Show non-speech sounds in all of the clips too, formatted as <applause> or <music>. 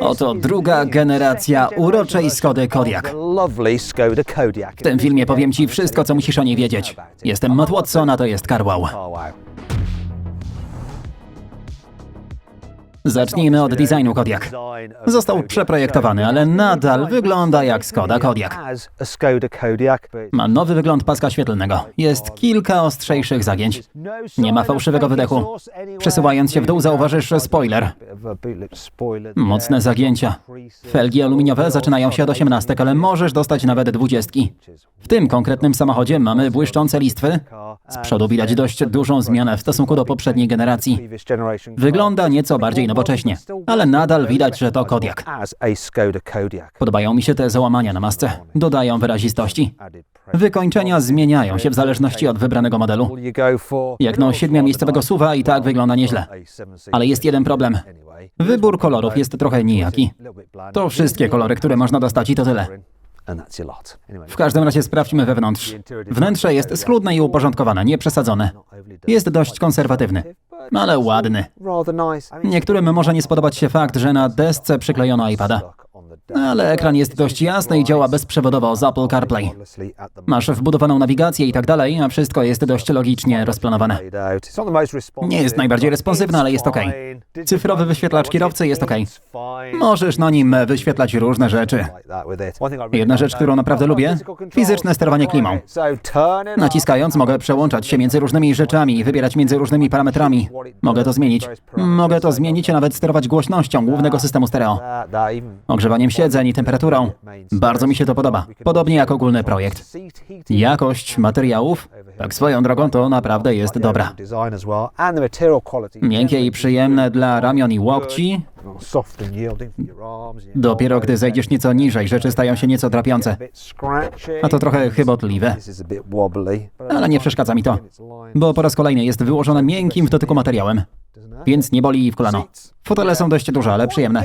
Oto druga generacja uroczej Skody Kodiaq. W tym filmie powiem Ci wszystko, co musisz o niej wiedzieć. Jestem Matt Watson, a to jest Carwow. Zacznijmy od designu Kodiaq. Został przeprojektowany, ale nadal wygląda jak Skoda Kodiaq. Ma nowy wygląd paska świetlnego. Jest kilka ostrzejszych zagięć. Nie ma fałszywego wydechu. Przesuwając się w dół zauważysz spoiler. Mocne zagięcia. Felgi aluminiowe zaczynają się od 18, ale możesz dostać nawet 20. W tym konkretnym samochodzie mamy błyszczące listwy. Z przodu widać dość dużą zmianę w stosunku do poprzedniej generacji. Wygląda nieco bardziej nowocześnie, ale nadal widać, że to Kodiaq. Podobają mi się te załamania na masce. Dodają wyrazistości. Wykończenia zmieniają się w zależności od wybranego modelu. Jak no siedmiomiejscowego suwa i tak wygląda nieźle. Ale jest jeden problem. Wybór kolorów jest trochę nijaki. To wszystkie kolory, które można dostać i to tyle. W każdym razie sprawdźmy wewnątrz. Wnętrze jest schludne i uporządkowane, nie przesadzone. Jest dość konserwatywny, ale ładny. Niektórym może nie spodobać się fakt, że na desce przyklejono iPada. Ale ekran jest dość jasny i działa bezprzewodowo z Apple CarPlay. Masz wbudowaną nawigację i tak dalej, a wszystko jest dość logicznie rozplanowane. Nie jest najbardziej responsywny, ale jest ok. Cyfrowy wyświetlacz kierowcy jest ok. Możesz na nim wyświetlać różne rzeczy. Jedna rzecz, którą naprawdę lubię, fizyczne sterowanie klimą. Naciskając mogę przełączać się między różnymi rzeczami wybierać między różnymi parametrami. Mogę to zmienić. Mogę to zmienić, a nawet sterować głośnością głównego systemu stereo. Ogrzewaniem siedzeń i temperaturą. Bardzo mi się to podoba. Podobnie jak ogólny projekt. Jakość materiałów, tak swoją drogą, to naprawdę jest dobra. Miękkie i przyjemne dla ramion i łokci. Dopiero gdy zejdziesz nieco niżej, rzeczy stają się nieco drapiące. A to trochę chybotliwe. Ale nie przeszkadza mi to, bo po raz kolejny jest wyłożone miękkim w dotyku materiałem, więc nie boli w kolano. Fotele są dość duże, ale przyjemne.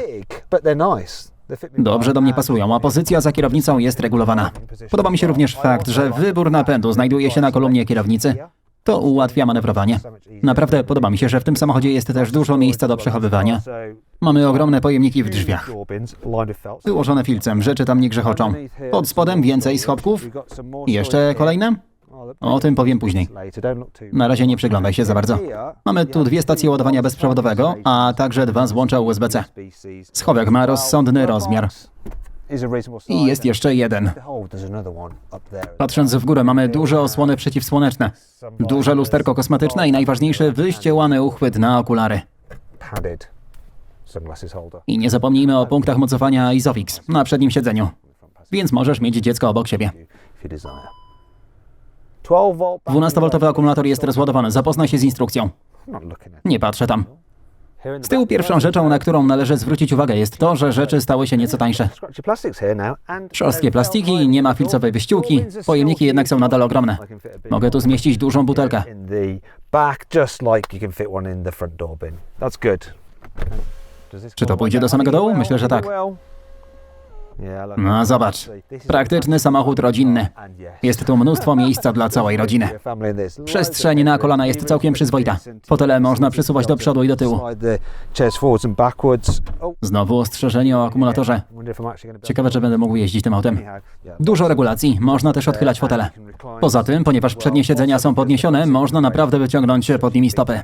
Dobrze do mnie pasują, a pozycja za kierownicą jest regulowana. Podoba mi się również fakt, że wybór napędu znajduje się na kolumnie kierownicy. To ułatwia manewrowanie. Naprawdę podoba mi się, że w tym samochodzie jest też dużo miejsca do przechowywania. Mamy ogromne pojemniki w drzwiach. Wyłożone filcem, rzeczy tam nie grzechoczą. Pod spodem więcej schowków. I Jeszcze kolejne? O tym powiem później. Na razie nie przyglądaj się za bardzo. Mamy tu dwie stacje ładowania bezprzewodowego, a także dwa złącza USB-C. Schowek ma rozsądny rozmiar. I jest jeszcze jeden. Patrząc w górę mamy duże osłony przeciwsłoneczne, duże lusterko kosmetyczne i najważniejszy wyściełany uchwyt na okulary. I nie zapomnijmy o punktach mocowania Isofix na przednim siedzeniu. Więc możesz mieć dziecko obok siebie. 12V akumulator jest rozładowany, zapoznaj się z instrukcją. Nie patrzę tam. Z tyłu pierwszą rzeczą, na którą należy zwrócić uwagę jest to, że rzeczy stały się nieco tańsze. Szorstkie plastiki, nie ma filcowej wyściółki, pojemniki jednak są nadal ogromne. Mogę tu zmieścić dużą butelkę. Czy to pójdzie do samego dołu? Myślę, że tak. No zobacz, praktyczny samochód rodzinny. Jest tu mnóstwo miejsca dla całej rodziny. Przestrzeń na kolana jest całkiem przyzwoita. Fotele można przesuwać do przodu i do tyłu. Znowu ostrzeżenie o akumulatorze. Ciekawe, czy będę mógł jeździć tym autem. Dużo regulacji, można też odchylać fotele. Poza tym, ponieważ przednie siedzenia są podniesione, można naprawdę wyciągnąć pod nimi stopy.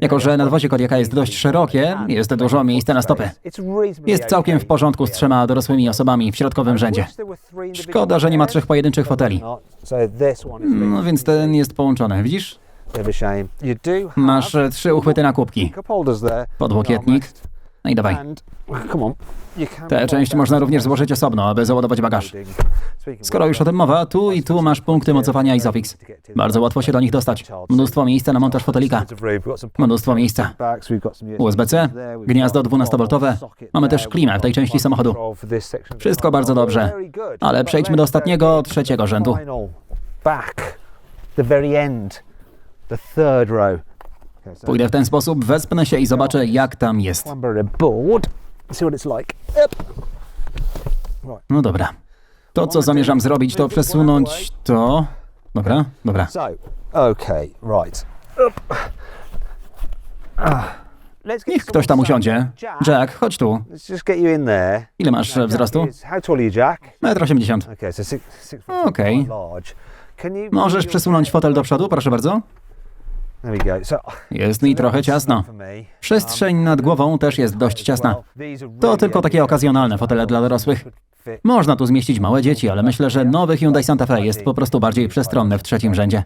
Jako, że nadwozie Kodiaka jest dość szerokie, jest dużo miejsca na stopy. Jest całkiem w porządku z trzema dorosłymi osobami w środkowym rzędzie. Szkoda, że nie ma trzech pojedynczych foteli. No więc ten jest połączony, widzisz? Masz trzy uchwyty na kubki. Podłokietnik. No i dawaj. Tę część można również złożyć osobno, aby załadować bagaż. Skoro już o tym mowa, tu i tu masz punkty mocowania Isofix. Bardzo łatwo się do nich dostać. Mnóstwo miejsca na montaż fotelika. Mnóstwo miejsca. USB-C, gniazdo 12V. Mamy też klimę w tej części samochodu. Wszystko bardzo dobrze. Ale przejdźmy do ostatniego, trzeciego rzędu. Pójdę w ten sposób, wespnę się i zobaczę, jak tam jest. No dobra. To, co zamierzam zrobić, to przesunąć to... Dobra, dobra. Niech ktoś tam usiądzie. Jack, chodź tu. Ile masz wzrostu? How tall are you, Jack? 1,80 m. Okay, so six, six foot Okej. Możesz przesunąć fotel do przodu, proszę bardzo? Jest mi trochę ciasno. Przestrzeń nad głową też jest dość ciasna. To tylko takie okazjonalne fotele dla dorosłych. Można tu zmieścić małe dzieci, ale myślę, że nowy Hyundai Santa Fe jest po prostu bardziej przestronny w trzecim rzędzie.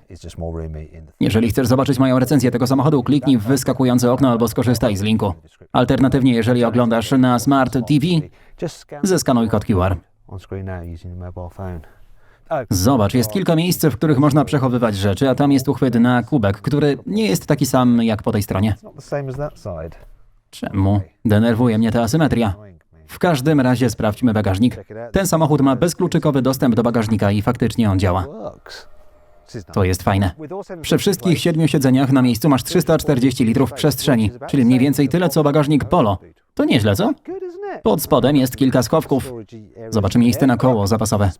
Jeżeli chcesz zobaczyć moją recenzję tego samochodu, kliknij w wyskakujące okno albo skorzystaj z linku. Alternatywnie, jeżeli oglądasz na Smart TV, zeskanuj kod QR. Zobacz, jest kilka miejsc, w których można przechowywać rzeczy, a tam jest uchwyt na kubek, który nie jest taki sam jak po tej stronie. Czemu? Denerwuje mnie ta asymetria. W każdym razie sprawdźmy bagażnik. Ten samochód ma bezkluczykowy dostęp do bagażnika i faktycznie on działa. To jest fajne. Przy wszystkich siedmiu siedzeniach na miejscu masz 340 litrów przestrzeni, czyli mniej więcej tyle co bagażnik Polo. To nieźle, co? Pod spodem jest kilka schowków. Zobacz miejsce na koło zapasowe.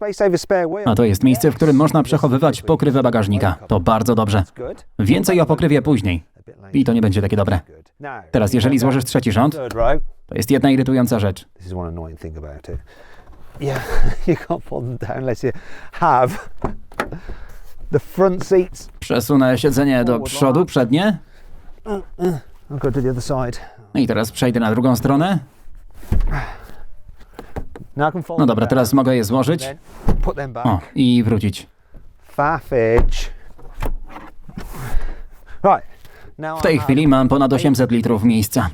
A to jest miejsce, w którym można przechowywać pokrywę bagażnika. To bardzo dobrze. Więcej o pokrywie później. I to nie będzie takie dobre. Teraz, jeżeli złożysz trzeci rząd, to jest jedna irytująca rzecz. Yeah, <laughs> you can't pull them down unless you have. Przesunę siedzenie do przodu, przednie. I'll go to the other side. I teraz przejdę na drugą stronę. No dobra, teraz mogę je złożyć. O, i wrócić. W tej chwili mam ponad 800 litrów miejsca.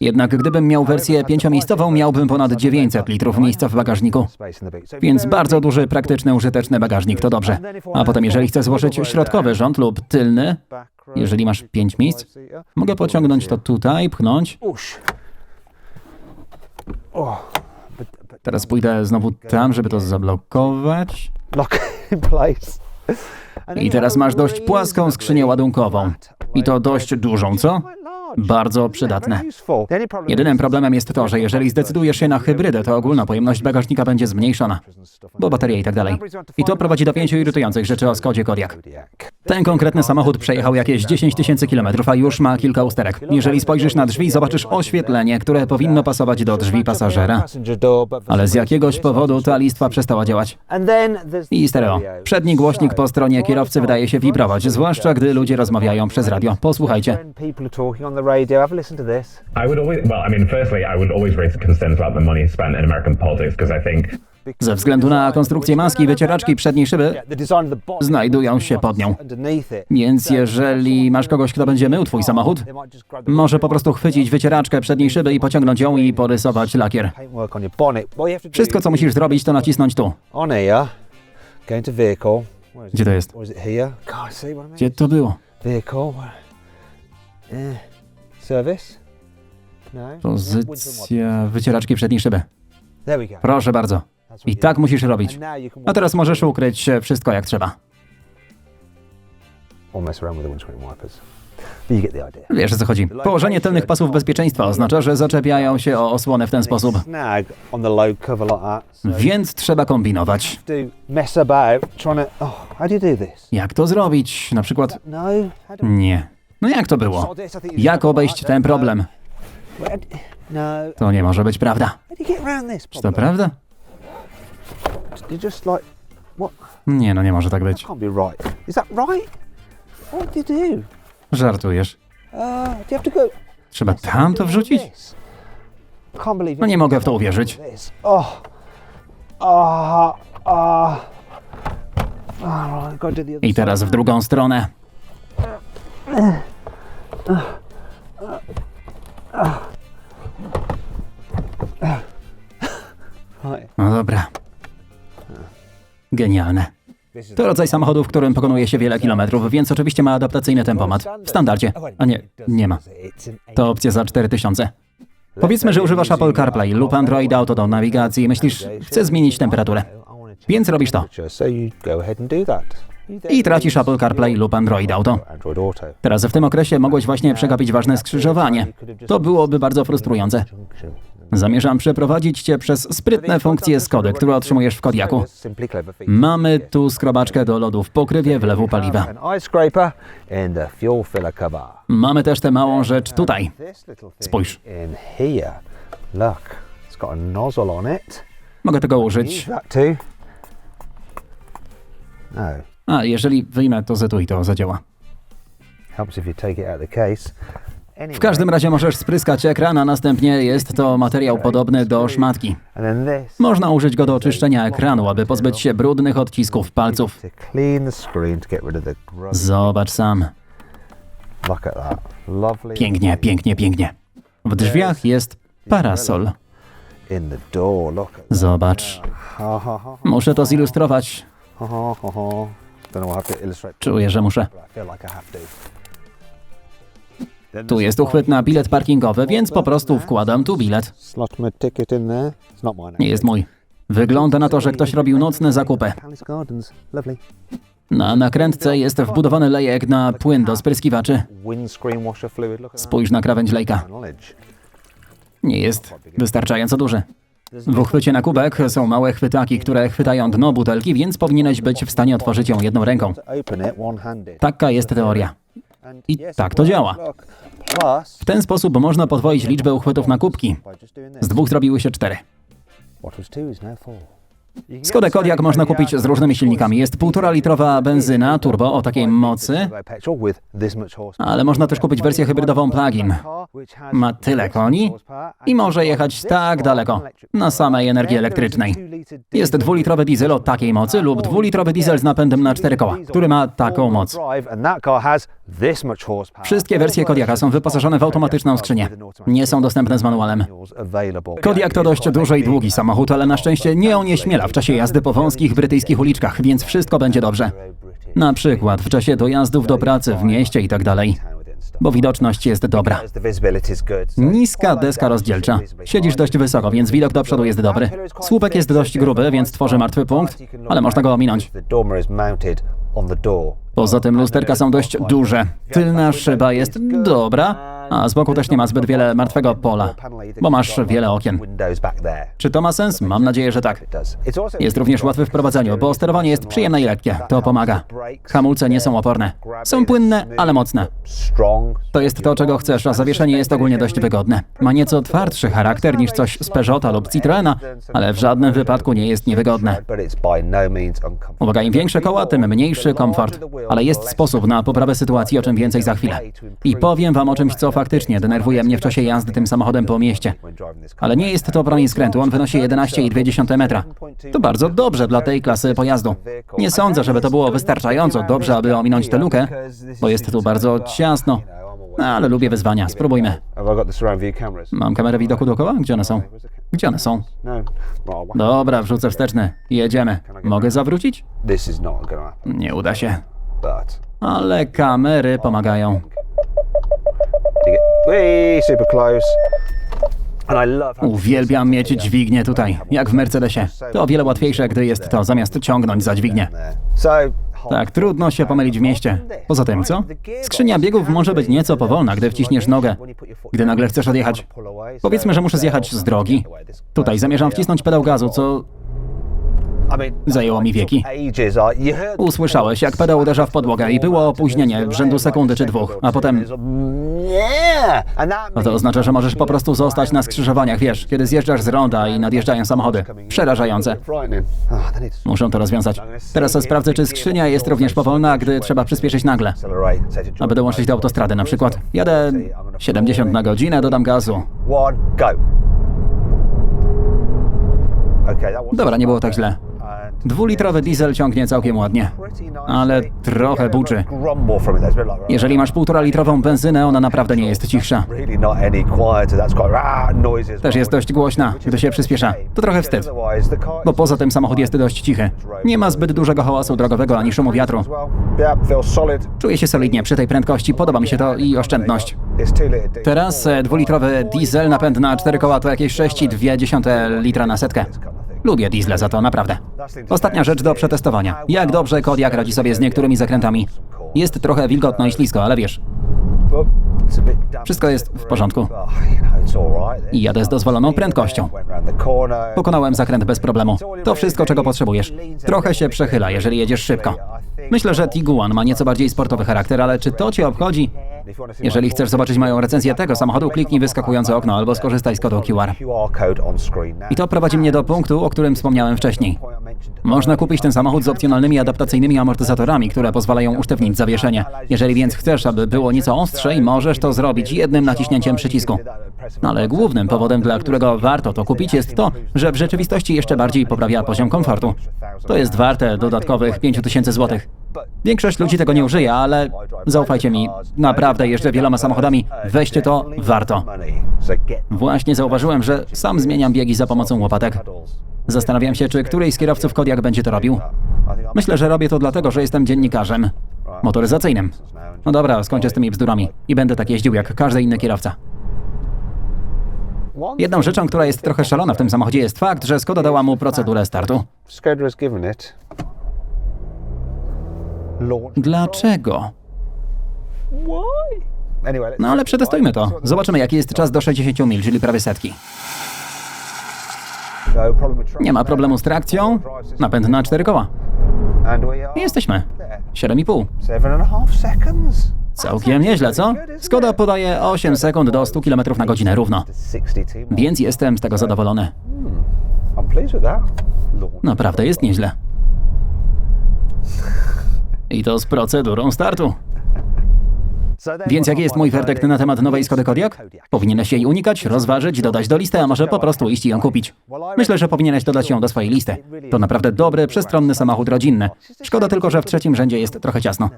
Jednak gdybym miał wersję pięciomiejscową, miałbym ponad 900 litrów miejsca w bagażniku. Więc bardzo duży, praktyczny, użyteczny bagażnik to dobrze. A potem, jeżeli chcę złożyć środkowy rząd lub tylny, jeżeli masz 5 miejsc, mogę pociągnąć to tutaj, pchnąć. Teraz pójdę znowu tam, żeby to zablokować. I teraz masz dość płaską skrzynię ładunkową. I to dość dużą, co? Bardzo przydatne. Jedynym problemem jest to, że jeżeli zdecydujesz się na hybrydę, to ogólna pojemność bagażnika będzie zmniejszona, bo baterie i tak dalej. I to prowadzi do pięciu irytujących rzeczy o Skodzie Kodiaq. Ten konkretny samochód przejechał jakieś 10 tysięcy kilometrów, a już ma kilka usterek. Jeżeli spojrzysz na drzwi, zobaczysz oświetlenie, które powinno pasować do drzwi pasażera. Ale z jakiegoś powodu ta listwa przestała działać. I stereo. Przedni głośnik po stronie kierowcy wydaje się wibrować, zwłaszcza gdy ludzie rozmawiają przez radio. Posłuchajcie. The radio. Have a listen to this. I would always, well, I mean, firstly, I would always raise concerns about the money spent in American politics because I think Ze względu na konstrukcję maski wycieraczki przedniej szyby, znajdują się pod nią. Więc jeżeli masz kogoś, kto będzie mył twój samochód, grab the może po prostu chwycić wycieraczkę przedniej szyby i pociągnąć ją i porysować lakier. Wszystko, co musisz zrobić, to nacisnąć tu. Gdzie to jest? Gdzie to było? Vehicle. No. Pozycja wycieraczki przedniej szyby. Proszę bardzo. I tak musisz robić. A teraz możesz ukryć wszystko jak trzeba. Wiesz o co chodzi. Położenie tylnych pasów bezpieczeństwa oznacza, że zaczepiają się o osłonę w ten sposób. Więc trzeba kombinować. Oh? Jak to zrobić? Na przykład... No. Nie. No jak to było? Jak obejść ten problem? To nie może być prawda. Czy to prawda? Nie, no nie może tak być. Żartujesz. Trzeba tam to wrzucić? No nie mogę w to uwierzyć. I teraz w drugą stronę. No dobra. Genialne. To rodzaj samochodu, w którym pokonuje się wiele kilometrów, więc oczywiście ma adaptacyjny tempomat. W standardzie. A nie, nie ma. To opcja za 4000. Powiedzmy, że używasz Apple CarPlay lub Android Auto do nawigacji i myślisz, chcę zmienić temperaturę. Więc robisz to. I tracisz Apple CarPlay lub Android Auto. Teraz w tym okresie mogłeś właśnie przegapić ważne skrzyżowanie. To byłoby bardzo frustrujące. Zamierzam przeprowadzić Cię przez sprytne funkcje Skody, które otrzymujesz w Kodiaku. Mamy tu skrobaczkę do lodu w pokrywie wlewu paliwa. Mamy też tę małą rzecz tutaj. Spójrz. Mogę tego użyć. A, jeżeli wyjmę to z etui, to zadziała. W każdym razie możesz spryskać ekran, a następnie jest to materiał podobny do szmatki. Można użyć go do oczyszczenia ekranu, aby pozbyć się brudnych odcisków palców. Zobacz sam. Pięknie, pięknie, pięknie. W drzwiach jest parasol. Zobacz. Muszę to zilustrować. Czuję, że muszę. Tu jest uchwyt na bilet parkingowy, więc po prostu wkładam tu bilet. Nie jest mój. Wygląda na to, że ktoś robił nocne zakupy. Na nakrętce jest wbudowany lejek na płyn do spryskiwaczy. Spójrz na krawędź lejka. Nie jest wystarczająco duży. W uchwycie na kubek są małe chwytaki, które chwytają dno butelki, więc powinieneś być w stanie otworzyć ją jedną ręką. Taka jest teoria. I tak to działa. W ten sposób można podwoić liczbę uchwytów na kubki. Z dłuch zrobiły się cztery. what was two is now four. Skodę Kodiaq można kupić z różnymi silnikami. Jest półtora litrowa benzyna turbo o takiej mocy, ale można też kupić wersję hybrydową plug-in. Ma tyle koni i może jechać tak daleko na samej energii elektrycznej. Jest dwulitrowy diesel o takiej mocy lub dwulitrowy diesel z napędem na cztery koła, który ma taką moc. Wszystkie wersje Kodiaka są wyposażone w automatyczną skrzynię. Nie są dostępne z manualem. Kodiak to dość duży i długi samochód, ale na szczęście nie onieśmiela w czasie jazdy po wąskich brytyjskich uliczkach, więc wszystko będzie dobrze. Na przykład w czasie dojazdów do pracy w mieście i tak dalej, bo widoczność jest dobra. Niska deska rozdzielcza. Siedzisz dość wysoko, więc widok do przodu jest dobry. Słupek jest dość gruby, więc tworzy martwy punkt, ale można go ominąć. Poza tym lusterka są dość duże. Tylna szyba jest dobra, a z boku też nie ma zbyt wiele martwego pola, bo masz wiele okien. Czy to ma sens? Mam nadzieję, że tak. Jest również łatwy w prowadzeniu, bo sterowanie jest przyjemne i lekkie. To pomaga. Hamulce nie są oporne. Są płynne, ale mocne. To jest to, czego chcesz, a zawieszenie jest ogólnie dość wygodne. Ma nieco twardszy charakter niż coś z Peugeota lub Citroena, ale w żadnym wypadku nie jest niewygodne. Uwaga, im większe koła, tym mniejszy komfort. Ale jest sposób na poprawę sytuacji, o czym więcej za chwilę. I powiem wam o czymś, co faktycznie denerwuje mnie w czasie jazdy tym samochodem po mieście. Ale nie jest to broń skrętu, on wynosi 11,2 metra. To bardzo dobrze dla tej klasy pojazdu. Nie sądzę, żeby to było wystarczająco dobrze, aby ominąć tę lukę, bo jest tu bardzo ciasno. No, ale lubię wyzwania, spróbujmy. Mam kamerę widoku dookoła? Gdzie one są? Gdzie one są? Dobra, wrzucę wsteczny. Jedziemy. Mogę zawrócić? Nie uda się. Ale kamery pomagają. Way super close. Uwielbiam mieć dźwignię tutaj, jak w Mercedesie. To o wiele łatwiejsze, gdy jest to zamiast ciągnąć za dźwignię. Tak, trudno się pomylić w mieście. Poza tym, co? Skrzynia biegów może być nieco powolna, gdy wciśniesz nogę, gdy nagle chcesz odjechać. Powiedzmy, że muszę zjechać z drogi. Tutaj zamierzam wcisnąć pedał gazu, co Zajęło mi wieki. usłyszałeś, jak pedał uderza w podłogę i było opóźnienie w rzędu sekundy czy dwóch, a potem... No to oznacza, że możesz po prostu zostać na skrzyżowaniach, wiesz, kiedy zjeżdżasz z ronda i nadjeżdżają samochody. Przerażające. Muszę to rozwiązać. Teraz sprawdzę, czy skrzynia jest również powolna, gdy trzeba przyspieszyć nagle. Aby dołączyć do autostrady na przykład. Jadę 70 na godzinę, dodam gazu. Dobra, nie było tak źle. Dwulitrowy diesel ciągnie całkiem ładnie, ale trochę buczy. Jeżeli masz półtora litrową benzynę, ona naprawdę nie jest cichsza. Też jest dość głośna, gdy się przyspiesza. To trochę wstyd, bo poza tym samochód jest dość cichy. Nie ma zbyt dużego hałasu drogowego ani szumu wiatru. Czuję się solidnie przy tej prędkości, podoba mi się to i oszczędność. Teraz e, dwulitrowy diesel, napęd na cztery koła to jakieś 6,2 litra na setkę. Lubię diesle za to, naprawdę. Ostatnia rzecz do przetestowania. Jak dobrze Kodiak radzi sobie z niektórymi zakrętami. Jest trochę wilgotno i ślisko, ale wiesz, Wszystko jest w porządku. I jadę z dozwoloną prędkością. Pokonałem zakręt bez problemu. To wszystko, czego potrzebujesz. Trochę się przechyla, jeżeli jedziesz szybko. Myślę, że Tiguan ma nieco bardziej sportowy charakter, ale czy to cię obchodzi? Jeżeli chcesz zobaczyć moją recenzję tego samochodu, kliknij wyskakujące okno albo skorzystaj z kodu QR. I to prowadzi mnie do punktu, o którym wspomniałem wcześniej. Można kupić ten samochód z opcjonalnymi adaptacyjnymi amortyzatorami, które pozwalają usztywnić zawieszenie. Jeżeli więc chcesz, aby było nieco ostrzej, możesz to zrobić jednym naciśnięciem przycisku. No ale głównym powodem, dla którego warto to kupić, jest to, że w rzeczywistości jeszcze bardziej poprawia poziom komfortu. To jest warte dodatkowych 5000 zł. Większość ludzi tego nie użyje, ale zaufajcie mi, naprawdę jeżdżę wieloma samochodami, weźcie to, warto. Właśnie zauważyłem, że sam zmieniam biegi za pomocą łopatek. Zastanawiam się, czy któryś z kierowców Kodiak będzie to robił. Myślę, że robię to dlatego, że jestem dziennikarzem motoryzacyjnym. No dobra, skończę z tymi bzdurami i będę tak jeździł jak każdy inny kierowca. Jedną rzeczą, która jest trochę szalona w tym samochodzie jest fakt, że Skoda dała mu procedurę startu. Dlaczego? No ale przetestujmy to. Zobaczymy, jaki jest czas do 60 mil, czyli prawie setki. Nie ma problemu z trakcją. Napęd na cztery koła. I jesteśmy. 7,5. seven and a half seconds. Całkiem nieźle, co? Skoda podaje 8 sekund do 100 km na godzinę równo. 62 miles. Więc jestem z tego zadowolony. Launch. Naprawdę jest nieźle. I to z procedurą startu. Więc jaki jest mój werdykt na temat nowej Skody? Kodiaq. Powinieneś jej unikać, rozważyć, dodać do listy, a może po prostu iść i ją kupić. Myślę, że powinieneś dodać ją do swojej listy. To naprawdę dobry, przestronny samochód rodzinny. Szkoda tylko, że w trzecim rzędzie jest trochę ciasno.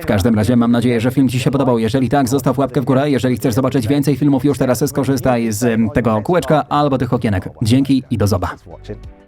W każdym razie mam nadzieję, że film Ci się podobał. Jeżeli tak, zostaw łapkę w górę. Jeżeli chcesz zobaczyć więcej filmów, już teraz skorzystaj z tego kółeczka albo tych okienek. Dzięki i do zoba.